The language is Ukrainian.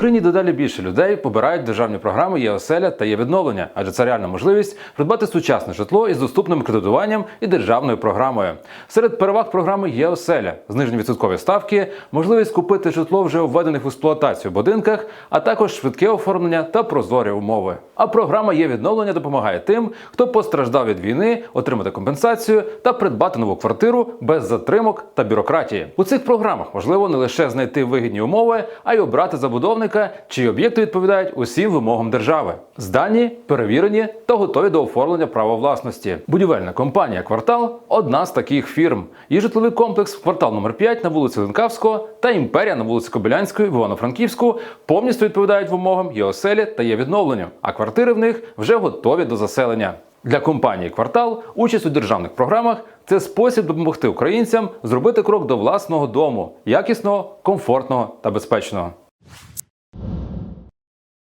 Україні дедалі більше людей побирають державні програми є оселя та є відновлення, адже це реальна можливість придбати сучасне житло із доступним кредитуванням і державною програмою. Серед переваг програми є оселя, знижені відсоткові ставки, можливість купити житло вже введених в експлуатацію будинках, а також швидке оформлення та прозорі умови. А програма є відновлення допомагає тим, хто постраждав від війни, отримати компенсацію та придбати нову квартиру без затримок та бюрократії. У цих програмах можливо не лише знайти вигідні умови, а й обрати забудовника, чиї об'єкти відповідають усім вимогам держави. Здані, перевірені та готові до оформлення права власності. Будівельна компанія Квартал одна з таких фірм. Її житловий комплекс квартал номер 5 на вулиці Ленкавського та імперія на вулиці Кобилянської в Івано-Франківську повністю відповідають вимогам є оселі та є відновленню, а квартири в них вже готові до заселення. Для компанії Квартал участь у державних програмах це спосіб допомогти українцям зробити крок до власного дому, якісного, комфортного та безпечного.